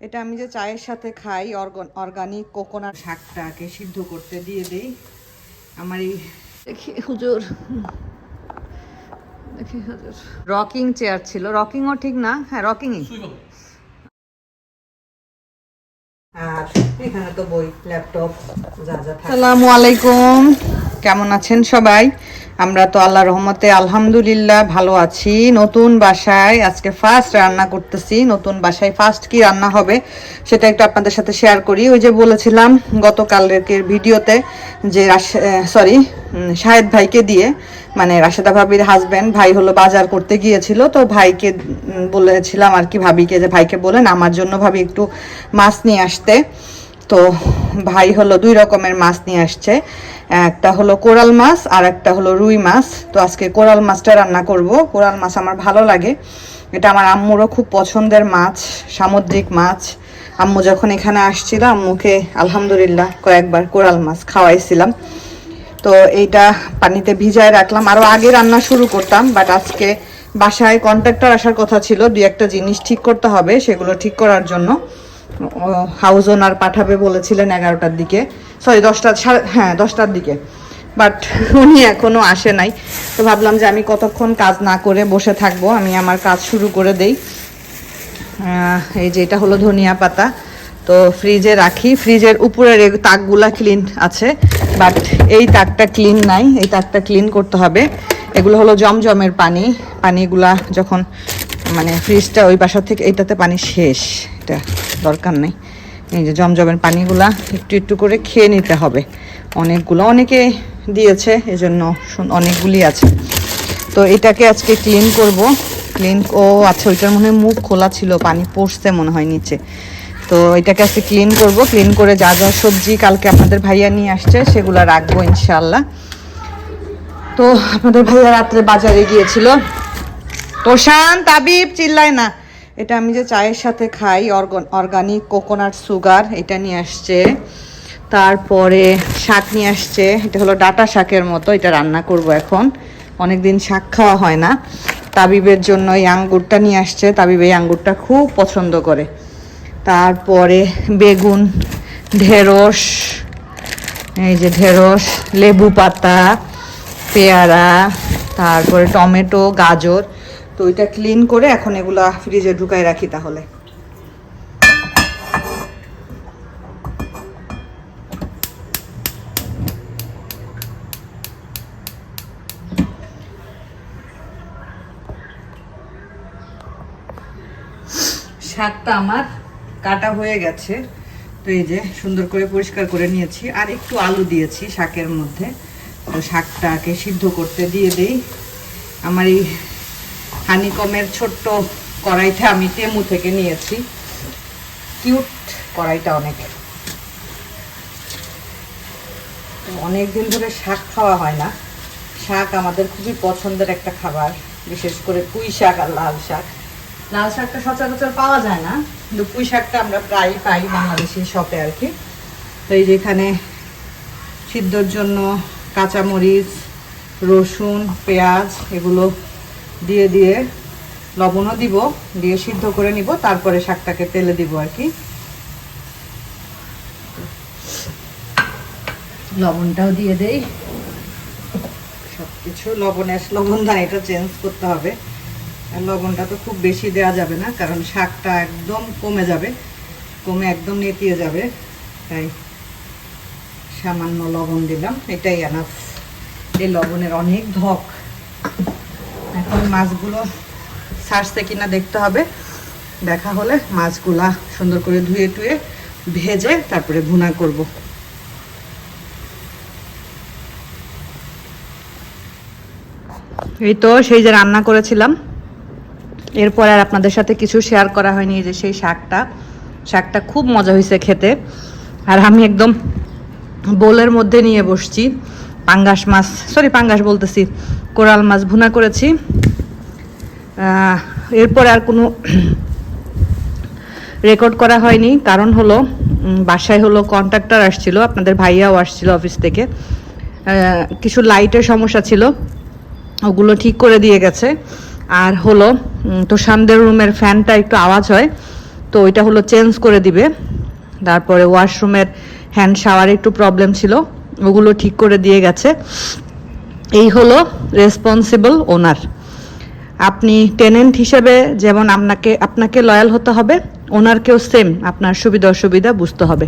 এটা আমি যে চায়ের সাথে খাই অর্গানিক কোকোনাট শাকটাকে সিদ্ধ করতে দিয়ে দেই। আমার এই দেখি হুজুর। দেখি হুজুর। রকিং চেয়ার ছিল। রকিংও ঠিক না? হ্যাঁ রকিংই। আর এখানে তো বই ল্যাপটপ যা যা আসসালামু আলাইকুম। কেমন আছেন সবাই? আমরা তো আল্লাহ রহমতে আলহামদুলিল্লাহ ভালো আছি। নতুন বাসায় আজকে ফার্স্ট রান্না করতেছি। নতুন বাসায় ফার্স্ট কি রান্না হবে সেটা একটু আপনাদের সাথে শেয়ার করি। ওই যে বলেছিলাম গতকালের ভিডিওতে যে সরি শাহেদ ভাইকে দিয়ে মানে রাশেদা ভাবির হাজব্যান্ড ভাই হলো বাজার করতে গিয়েছিল। তো ভাইকে বলেছিলাম আর কি ভাবিকে যে ভাইকে বলেন, আমার জন্য ভাবি একটু মাছ নিয়ে আসতে। তো ভাই হলো দুই রকমের মাছ নিয়ে আসছে। একটা হলো কোরাল মাছ আর একটা হলো রুই মাছ। তো আজকে কোরাল মাছটা রান্না করব। কোরাল মাছ আমার ভালো লাগে। এটা আমার আম্মুরও খুব পছন্দের মাছ, সামুদ্রিক মাছ। আম্মু যখন এখানে আসছিল, আম্মুকে আলহামদুলিল্লাহ কয়েকবার কোরাল মাছ খাওয়াইছিলাম। তো এইটা পানিতে ভিজায় রাখলাম। আরও আগে রান্না শুরু করতাম বাট আজকে বাসায় কন্ট্রাক্টর আসার কথা ছিল। দুই একটা জিনিস ঠিক করতে হবে, সেগুলো ঠিক করার জন্য। হাউস ওনার পাঠাবে বলেছিলেন এগারোটার দিকে। সরি দশটা, সাড়ে হ্যাঁ দশটার দিকে। বাট উনি এখনও আসে নাই। তো ভাবলাম যে আমি কতক্ষণ কাজ না করে বসে থাকব, আমি আমার কাজ শুরু করে দেই। এই যে এটা হলো ধনিয়া পাতা। তো ফ্রিজে রাখি। ফ্রিজের উপরের তাকগুলা ক্লিন আছে। বাট এই তাকটা ক্লিন নাই। এই তাকটা ক্লিন করতে হবে। এগুলো হলো জমজমের পানি। পানিগুলা যখন মানে ফ্রিজটা ওই বাসা থেকে, এইটাতে পানি শেষ। এটা দরকার নেই। এই যে জমজমের পানিগুলা একটু একটু করে খেয়ে নিতে হবে। অনেকগুলো অনেকে দিয়েছে, এজন্য অনেকগুলি আছে। তো এটাকে আজকে ক্লিন করব। ক্লিন ও আচ্ছা ওইটার মনে হয় মুখ খোলা ছিল, পানি পড়ছে মনে হয় নিচে। তো এটাকে আজকে ক্লিন করব। ক্লিন করে যা যা সবজি কালকে আপনাদের ভাইয়া নিয়ে আসছে, সেগুলো রাখব ইনশাল্লাহ তো আপনাদের ভাইয়া রাত্রে বাজারে গিয়েছিল। তোষান, তাবিব, চিল্লায় না। এটা আমি যে চায়ের সাথে খাই অর্গানিক কোকোনাট সুগার এটা নিয়ে আসছে। তারপরে শাক নিয়ে আসছে। এটা হলো ডাটা শাকের মতো, এটা রান্না করব এখন। অনেকদিন শাক খাওয়া হয় না। তাবিবের জন্য এই আঙ্গুরটা নিয়ে আসছে। তাবিব এই আঙ্গুরটা খুব পছন্দ করে। তারপরে বেগুন, ঢেঁড়স, এই যে ঢেঁড়স, লেবু পাতা, পেয়ারা, তারপরে টমেটো, গাজর। তো ওইটা ক্লিন করে এখন এগুলা ফ্রিজে ঢুকাই রাখি তাহলে। শাকটা আমার কাটা হয়ে গেছে। তো এই যে সুন্দর করে পরিষ্কার করে নিয়েছি। আর একটু আলু দিয়েছি শাকের মধ্যে। তো শাকটাকে সিদ্ধ করতে দিয়ে দেই। আমার এই হানিকমের ছোট্ট কড়াইটা আমি টেমু থেকে নিয়েছি। কিউট কড়াইটা অনেক অনেক দিন ধরে শাক খাওয়া হয় না। শাক আমাদের খুবই পছন্দের একটা খাবার, বিশেষ করে পুঁই শাক আর লাল শাক। লাল শাকটা সচরাচর পাওয়া যায় না, কিন্তু পুঁই শাকটা আমরা প্রায় পাই বাংলাদেশি শপে আর কি। তো এই যেখানে সিদ্ধর জন্য কাঁচামরিচ, রসুন, পেঁয়াজ, এগুলো দিয়ে দিয়ে লবণও দিব, দিয়ে সিদ্ধ করে নিব, তারপরে শাকটাকে তেলে দিব আর কি। লবণটাও দিয়ে দেই। সবকিছু লবণের লবণ এটা চেঞ্জ করতে হবে। আর লবণটা তো খুব বেশি দেওয়া যাবে না, কারণ শাকটা একদম কমে যাবে, কমে একদম নেতিয়ে যাবে। তাই সামান্য লবণ দিলাম, এটাই এনাফ এই লবণের অনেক ধক। এখন মাছগুলো ছাড়ছে কিনা দেখতে হবে। দেখা হলে মাছগুলা সুন্দর করে ধুয়ে টুয়ে ভেজে তারপরে ভুনা করব। এই তো সেই যে রান্না করেছিলাম। এরপর আর আপনাদের সাথে কিছু শেয়ার করা হয়নি যে সেই শাকটা। শাকটা খুব মজা হয়েছে খেতে। আর আমি একদম বোলের মধ্যে নিয়ে বসছি। পাঙ্গাস মাছ সরি পাঙ্গাস বলতেছি, কোরাল মাছ ভুনা করেছি। এরপর আর কোনো রেকর্ড করা হয়নি। কারণ হলো বাসায় হলো কন্ট্রাক্টর আসছিল, আপনাদের ভাইয়াও আসছিল অফিস থেকে। কিছু লাইটের সমস্যা ছিল, ওগুলো ঠিক করে দিয়ে গেছে। আর হলো তো সামদের রুমের ফ্যানটা একটু আওয়াজ হয়, তো ওইটা হলো চেঞ্জ করে দিবে। তারপরে ওয়াশরুমের হ্যান্ড শাওয়ারে একটু প্রবলেম ছিল। ওগুলো ঠিক করে দিয়ে গেছে। এই হলো রেসপন্সিবল ওনার আপনি টেনেন্ট হিসেবে যেমন আপনাকে আপনাকে লয়াল হতে হবে ওনারকেও সেম আপনার সুবিধা অসুবিধা বুঝতে হবে।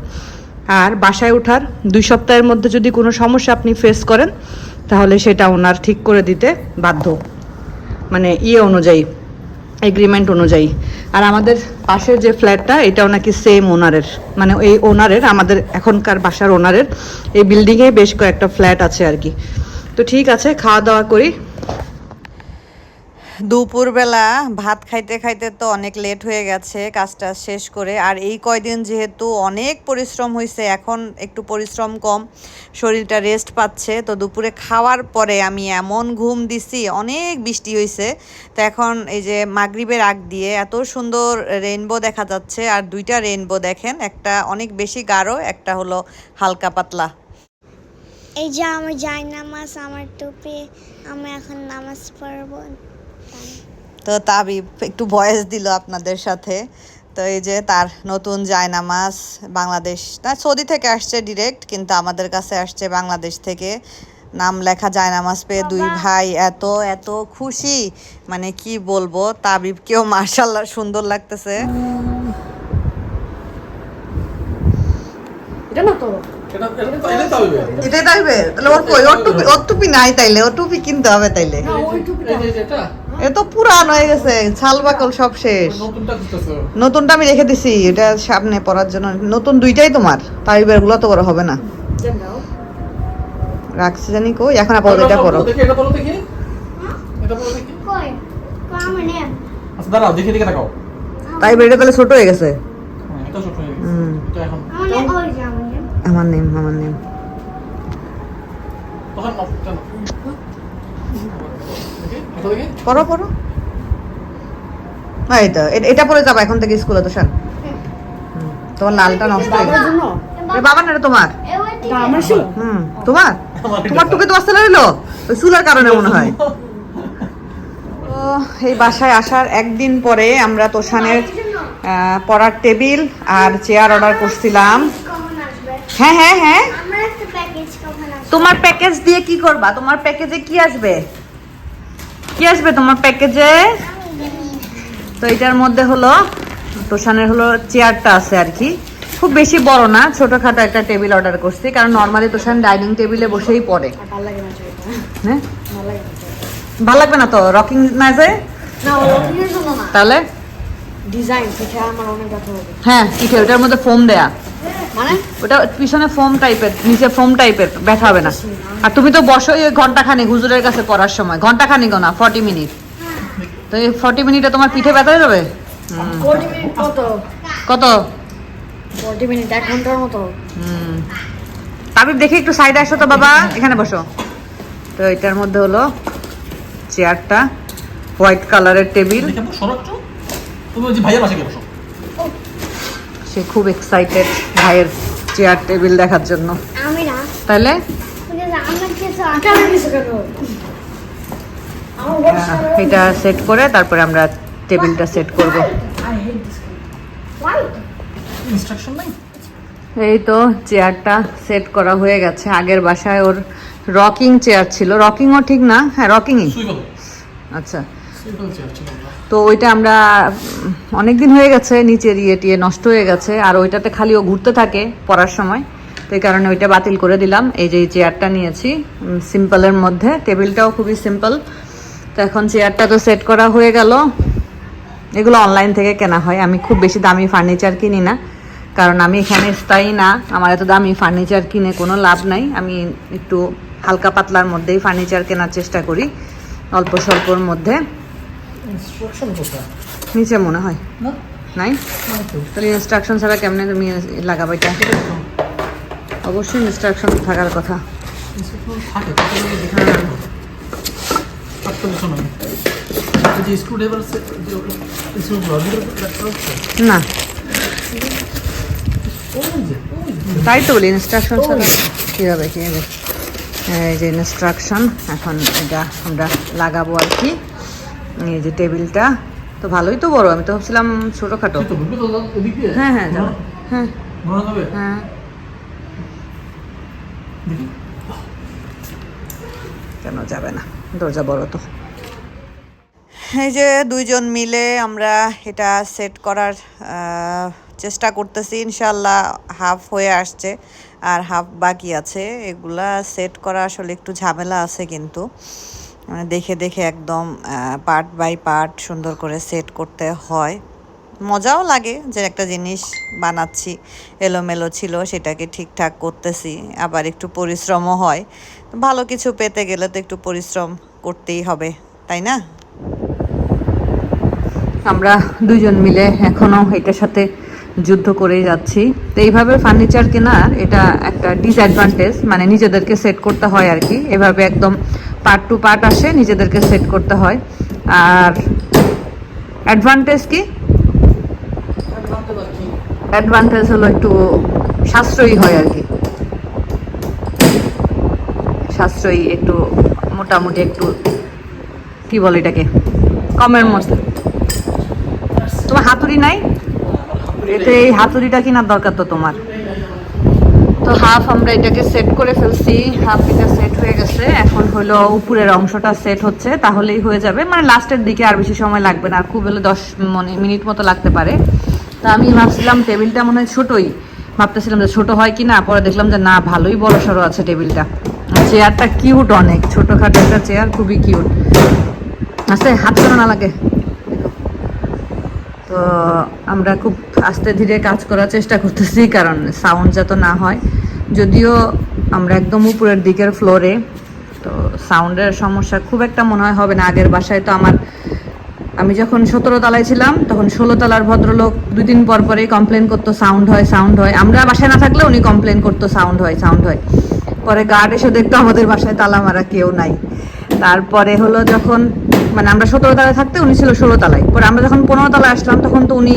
আর বাসায় ওঠার দুই সপ্তাহের মধ্যে যদি কোনো সমস্যা আপনি ফেস করেন, তাহলে সেটা ওনার ঠিক করে দিতে বাধ্য। মানে ইয়ে অনুযায়ী। এগ্রিমেন্ট অনুযায়ী। আর আমাদের পাশের যে ফ্ল্যাটটা এটাও নাকি সেম ওনারের মানে এই ওনারের আমাদের এখনকার বাসার ওনারের এই বিল্ডিংয়ে বেশ কয়েকটা ফ্ল্যাট আছে আর কি। তো ঠিক আছে খাওয়া দাওয়া করি। দুপুরবেলা ভাত খাইতে খাইতে তো অনেক লেট হয়ে গেছে, কাজটা শেষ করে। আর এই কয়দিন যেহেতু অনেক পরিশ্রম হয়েছে এখন একটু পরিশ্রম কম, শরীরটা রেস্ট পাচ্ছে। তো দুপুরে খাওয়ার পরে আমি এমন ঘুম দিছি, অনেক বৃষ্টি হয়েছে তো এখন এই যে মাগরিবের আগ দিয়ে এত সুন্দর রেইনবো দেখা যাচ্ছে। আর দুইটা রেইনবো দেখেন, একটা অনেক বেশি গাঢ়, একটা হলো হালকা পাতলা। এই যে আমার যাই নামাজ আমার টুপি, আমি এখন নামাজ পড়ব। তো তাবিব একটু ভয়েস দিল আপনাদের সাথে। তো এই যে তার নতুন জায়নামাজ বাংলাদেশ না সৌদি থেকে আসছে ডিরেক্ট কিন্তু আমাদের কাছে আসছে বাংলাদেশ থেকে। নাম লেখা জায়নামাজ পেয়ে দুই ভাই এত এত খুশি। মানে কি বলব তাবিবকেও মার্শাল্লাহ সুন্দর লাগতেছে। এটা না তো। এটাই তাইবে তাহলে ওর কই? ওর টুপি ওর টুপি নাই তাইলে ওর টুপি কিনতে হবে তাইলে। ওই এ তো পুরান হয়ে গেছে ছাল বাকল সব শেষ। নতুনটা আমি রেখে দিছি এটা সামনে পরার জন্য। নতুন দুইটাই তোমার তাইবেরগুলো তো বড় হবে না। রাখছি জানি কই এখন আপাতত এটা পরো আচ্ছা তাইবের এটা তাহলে ছোট হয়ে গেছে। হ্যাঁ, এটা ছোট হয়ে গেছে। হুম। আমার নেম আমার নেম। আমার নেম আমার নেম। তখন পরো পরো এই তো এটা পরে যাবা এখন থেকে স্কুলে তো শান। তোমার লালটা নষ্ট হয়ে গেছে। বাবা না তোমার। হুম তোমার? তোমার টুকে ছেলে হইল? ওই চুলার কারণে মনে হয়। তো এই বাসায় আসার একদিন পরে আমরা তোষানের পড়ার টেবিল আর চেয়ার অর্ডার করছিলাম। হ্যাঁ হ্যাঁ হ্যাঁ। আমার একটা প্যাকেজ কখন আসবে? তোমার প্যাকেজ দিয়ে কি করবা? তোমার প্যাকেজে কি আসবে? কি আসবে তোমার প্যাকেজে তো এটার মধ্যে হলো তোষানের হলো চেয়ারটা আছে আর কি। খুব বেশি বড় না ছোটখাটো একটা টেবিল অর্ডার করছি কারণ নর্মালি তোষান ডাইনিং টেবিলে বসেই পড়ে। হ্যাঁ? ভালো লাগবে না তো? রকিং না যায় না। তাহলে? ডিজাইন হ্যাঁ পিঠে ওটার মধ্যে ফোম দেয়া। মানে? ওটা পিছনে ফোম টাইপের নিচে ফোম টাইপের ব্যথা হবে না। আর তুমি তো বসো এই ঘণ্টা খানিক হুজুরের কাছে পড়ার সময়। ঘণ্টা খানিক না ফর্টি মিনিট তো এই ফর্টি মিনিটে তোমার পিঠে ব্যথা হয়ে যাবে? কত? কত? ফোর্টি মিনিট এক ঘণ্টার মতো। হুম। তাবিব দেখি একটু সাইডে আসো তো বাবা। এখানে বসো। তো এটার মধ্যে হলো চেয়ারটা হোয়াইট কালারের টেবিল। তুমি ভাইয়ের পাশে বসো। সে খুব এক্সাইটেড ভাইয়ের চেয়ার টেবিল দেখার জন্য। তাহলে? আহ, এটা সেট করে তারপরে আমরা টেবিলটা সেট করব। এই তো চেয়ারটা সেট করা হয়ে গেছে। আগের বাসায় ওর রকিং চেয়ার ছিল। রকিংও ঠিক না? হ্যাঁ রকিংই আচ্ছা। তো ওইটা আমরা অনেক দিন হয়ে গেছে, নিচের ইয়ে টিয়ে নষ্ট হয়ে গেছে, আর ওইটাতে খালি ও ঘুরতে থাকে পড়ার সময়। তো এই কারণে ওইটা বাতিল করে দিলাম। এই যে চেয়ারটা নিয়েছি সিম্পলের মধ্যে। টেবিলটাও খুবই সিম্পল। তো এখন চেয়ারটা তো সেট করা হয়ে গেল। এগুলো অনলাইন থেকে কেনা হয়। আমি খুব বেশি দামি ফার্নিচার কিনি না, কারণ আমি এখানে স্থায়ী না। আমার এত দামি ফার্নিচার কিনে কোনো লাভ নাই। আমি একটু হালকা পাতলার মধ্যেই ফার্নিচার কেনার চেষ্টা করি, অল্প স্বল্পর মধ্যে। ইনস্ট্রাকশন কোথায়? নিচে মনে হয়। না? নাই? তাহলে ইনস্ট্রাকশন ছাড়া কেমনে তুমি লাগাবো এটা? অবশ্যই ইনস্ট্রাকশন থাকার কথা। না। তাই তো বলি ইনস্ট্রাকশন ছাড়া কীভাবে কী এই যে ইনস্ট্রাকশন এখন এটা আমরা লাগাবো আর কি। এই যে টেবিলটা তো ভালোই তো বড় আমি তো ভাবছিলাম ছোটখাটো। হ্যাঁ হ্যাঁ যাবে। হ্যাঁ হ্যাঁ। কেন যাবে না? দরজা বড় তো। এই যে দুইজন মিলে আমরা এটা সেট করার চেষ্টা করতেছি। ইনশাল্লাহ হাফ হয়ে আসছে আর হাফ বাকি আছে। এগুলা সেট করা আসলে একটু ঝামেলা আছে কিন্তু। মানে দেখে দেখে একদম পার্ট বাই পার্ট সুন্দর করে সেট করতে হয়। মজাও লাগে যে একটা জিনিস বানাচ্ছি, এলোমেলো ছিল, সেটাকে ঠিকঠাক করতেছি, আবার একটু পরিশ্রমও হয়। ভালো কিছু পেতে গেলে তো একটু পরিশ্রম করতেই হবে, তাই না? আমরা দুজন মিলে এখনও এটার সাথে যুদ্ধ করেই যাচ্ছি। তো এইভাবে ফার্নিচার কেনার এটা একটা ডিসঅ্যাডভান্টেজ মানে নিজেদেরকে সেট করতে হয় আর কি। এভাবে একদম পার্ট টু পার্ট আসে, নিজেদেরকে সেট করতে হয়। আর অ্যাডভান্টেজ কি? অ্যাডভান্টেজ হলো একটু সাশ্রয়ী হয় আর কি। সাশ্রয়ী একটু, মোটামুটি একটু, কি বলে এটাকে? কমের মধ্যে। তোমার হাতুড়ি নাই? এতে এই হাতুড়িটা কেনার দরকার তো তোমার। তো হাফ আমরা এটাকে সেট করে ফেলছি হাফ এটা সেট হয়ে গেছে। হলো উপরের অংশটা সেট হচ্ছে, তাহলেই হয়ে যাবে। মানে লাস্টের দিকে আর বেশি সময় লাগবে না, খুব হলে দশ মানে মিনিট মতো লাগতে পারে। তা আমি ভাবছিলাম টেবিলটা মনে হয় ছোটোই। ভাবতেছিলাম যে ছোটো হয় কি না পরে দেখলাম যে না, ভালোই বড় সড়ো আছে টেবিলটা। চেয়ারটা কিউট অনেক, ছোটোখাটো একটা চেয়ার, খুবই কিউট আস্তে, হাত কেন না লাগে তো আমরা খুব আস্তে ধীরে কাজ করার চেষ্টা করতেছি, কারণ সাউন্ড যাতে না হয়, যদিও আমরা একদম উপরের দিকের ফ্লোরে সাউন্ডের সমস্যা খুব একটা মনে হয় হবে না। আগের বাসায় তো আমার, আমি যখন সতেরো তলায় ছিলাম, তখন ষোলো তলার ভদ্রলোক দুই দিন পর পরেই কমপ্লেন করতো সাউন্ড হয় সাউন্ড হয়। আমরা বাসায় না থাকলে উনি কমপ্লেন করতো সাউন্ড হয় সাউন্ড হয়। পরে গার্ড এসে দেখতো আমাদের বাসায় তালা মারা কেউ নাই। তারপরে হলো যখন মানে আমরা সতেরো তলায় থাকতে উনি ছিল ষোলো তলায়। পরে আমরা যখন পনেরো তলায় আসলাম, তখন তো উনি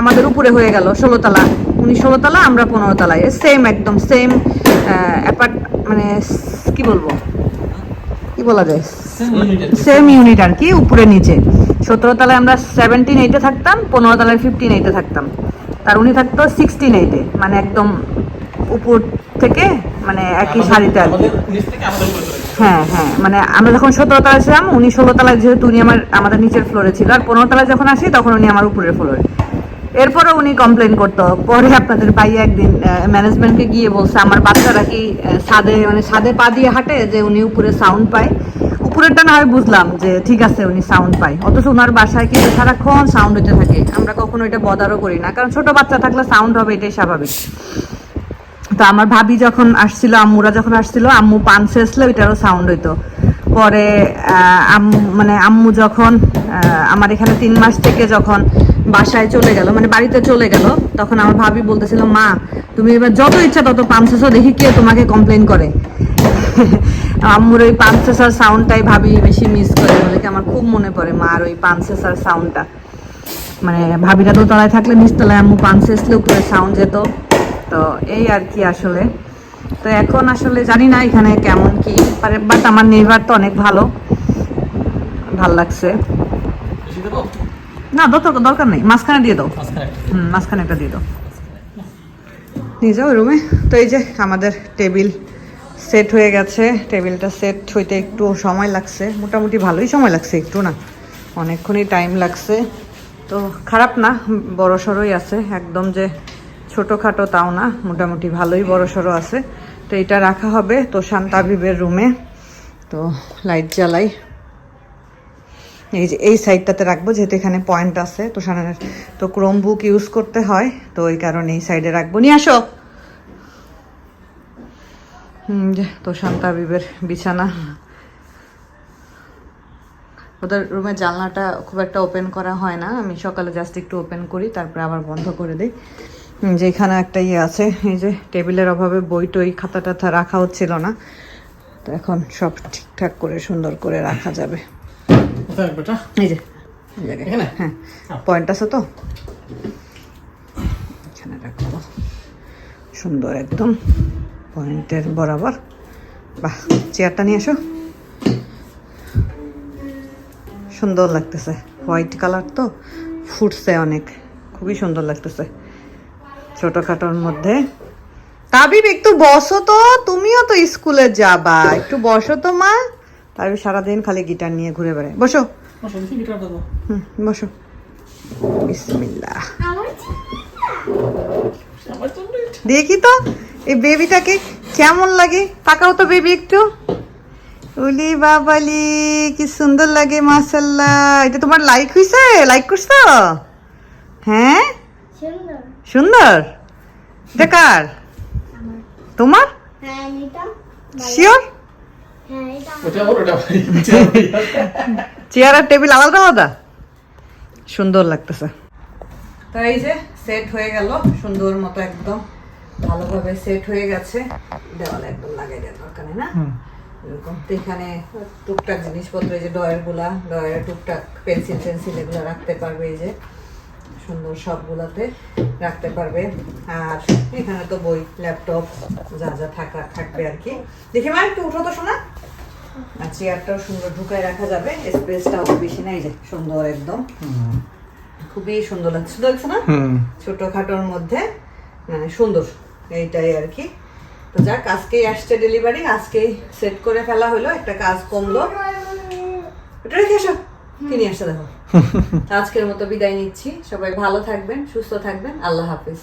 আমাদের উপরে হয়ে গেল, ষোলো তলা। উনি ষোলো তলা, আমরা পনেরো তলায়। সেম একদম সেম অ্যাপার্ট মানে কি বলব? কি বলা যায়। সেম ইউনিট আর কি। উপরে নিচে। সতেরো তলায় আমরা সেভেন্টিন এইটে থাকতাম পনেরো তলায় ফিফটিন এইটে থাকতাম। তার উনি থাকতো সিক্সটিন এইটে মানে একদম উপর থেকে মানে একই শাড়িতে আর কি। হ্যাঁ হ্যাঁ মানে আমরা যখন সতেরো তলায় ছিলাম উনি ষোলো তলায় যেহেতু উনি আমার আমাদের নিচের ফ্লোরে ছিল আর পনেরো তলায় যখন আসি তখন উনি আমার উপরের ফ্লোরে এরপরে উনি কমপ্লেন করতো। পরে আপনাদের ভাইয়া একদিন ম্যানেজমেন্টকে গিয়ে বলছে, আমার বাচ্চারা কি ছাদে মানে ছাদে পা দিয়ে হাঁটে? যে উনি উপরে সাউন্ড পায়। উপরেরটা না হয় বুঝলাম যে ঠিক আছে, উনি সাউন্ড পায়। অথচ ওনার বাসায় কিন্তু সারাক্ষণ সাউন্ড হতে থাকে। আমরা কখনো এটা বদারও করি না। কারণ ছোট বাচ্চা থাকলে সাউন্ড হবে, এটাই স্বাভাবিক। তো আমার ভাবি যখন আসছিল, আম্মুরা যখন আসছিল, আম্মু পান ছেঁচলে ওইটারও সাউন্ড হইতো। পরে আম্মু মানে আম্মু যখন আমার এখানে তিন মাস থেকে যখন বাসায় চলে গেল মানে বাড়িতে চলে গেল। তখন আমার ভাবি বলতেছিল, মা, তুমি এবার যত ইচ্ছা তত পান দেখি কে তোমাকে কমপ্লেন করে। আম্মুর ওই পান ছেঁচার সাউন্ডটাই ভাবি বেশি মিস করে, বলে আমার খুব মনে পড়ে মার ওই পান ছেঁচার সাউন্ডটা মানে ভাবিরা তো তলায় থাকলে নিচতলায় আম্মু পান ছেঁচলে উপরে সাউন্ড যেত। তো এই আর কি আসলে। তো এখন আসলে জানি না এখানে কেমন কি বাট আমার নেইবার তো অনেক ভালো। ভালো লাগছে? না দরকার দরকার নেই। মাঝখানে দিয়ে দাও। হুম মাঝখানে একটা দিয়ে দাও। নিয়ে যাও রুমে তো এই যে আমাদের টেবিল সেট হয়ে গেছে। টেবিলটা সেট হইতে একটু সময় লাগছে। মোটামুটি ভালোই সময় লাগছে একটু না। অনেকক্ষণই টাইম লাগছে। তো খারাপ না বড় সড়োই আছে। একদম যে ছোটোখাটো তাও না মোটামুটি ভালোই বড় সড়ো আছে। তো এটা রাখা হবে তোষান তাবিবের রুমে তো লাইট জ্বালাই। এই যে এই সাইডটাতে রাখব যেহেতু এখানে পয়েন্ট আছে তো সানানের তো ক্রোম বুক ইউজ করতে হয় তো ওই কারণে এই সাইডে রাখব। নিয়ে আসো! তো শান্তা বিবের বিছানা। ওদের রুমের জানলাটা খুব একটা ওপেন করা হয় না। আমি সকালে জাস্ট একটু ওপেন করি তারপরে আবার বন্ধ করে দিই। হুম, যে এখানে একটা ইয়ে আছে এই যে টেবিলের অভাবে বই টই খাতা রাখা হচ্ছিল না। তো এখন সব ঠিকঠাক করে সুন্দর করে রাখা যাবে। কোথায় রাখব এই যে। এখানে? হ্যাঁ। পয়েন্ট আছে তো? এখানে রাখব। সুন্দর একদম। পয়েন্টের বরাবর। বাহ চেয়ারটা নিয়ে এসো। সুন্দর লাগতেছে। হোয়াইট কালার তো ফুটছে অনেক। খুবই সুন্দর লাগতেছে। ছোটখাটোর মধ্যে। তাবিব একটু বসো তো। তুমিও তো স্কুলে যাবা। একটু বসো তো মা। তাবিব সারাদিন খালি গিটার নিয়ে ঘুরে বেড়ায়। বসো। হুম বসো। বিসমিল্লাহ। দেখি তো? এই বেবিটাকে কেমন লাগে? তাকাও তো বেবি একটু। উলি বাবালি কি সুন্দর লাগে মাশাল্লাহ এটা তোমার লাইক হইছে? লাইক করছ? হ্যাঁ? সুন্দর। এটা কার? তোমার? হ্যাঁ শিওর চেয়ার আর টেবিল আলাদা আলাদা? সুন্দর লাগতেছে। তো এই যে সেট হয়ে গেল সুন্দর মতো একদম। ভালোভাবে সেট হয়ে গেছে। দেওয়ালে একদম লাগাই দেওয়ার দরকার নেই না? এরকম তো এখানে টুকটাক জিনিসপত্র এই যে ডয়েরগুলা ডয়ের টুকটাক পেন্সিল টেন্সিল এগুলো রাখতে পারবে এই যে সুন্দর সবগুলাতে রাখতে পারবে। আর এখানে তো বই ল্যাপটপ যা যা থাকা থাকবে আর কি। দেখি মা একটু উঠো তো শোনা আর চেয়ারটাও সুন্দর ঢুকায় রাখা যাবে। স্পেসটাও বেশি নাই যে সুন্দর একদম। খুবই সুন্দর লাগছে। লাগছে না? ছোটখাটোর মধ্যে মানে সুন্দর এইটাই আর কি। তো যাক আজকেই আসছে ডেলিভারি আজকেই সেট করে ফেলা হলো একটা কাজ কমলো। এটা রেখে এসো কি নিয়ে আসছে দেখো। আজকের মতো বিদায় নিচ্ছি। সবাই ভালো থাকবেন সুস্থ থাকবেন। আল্লাহ হাফিজ।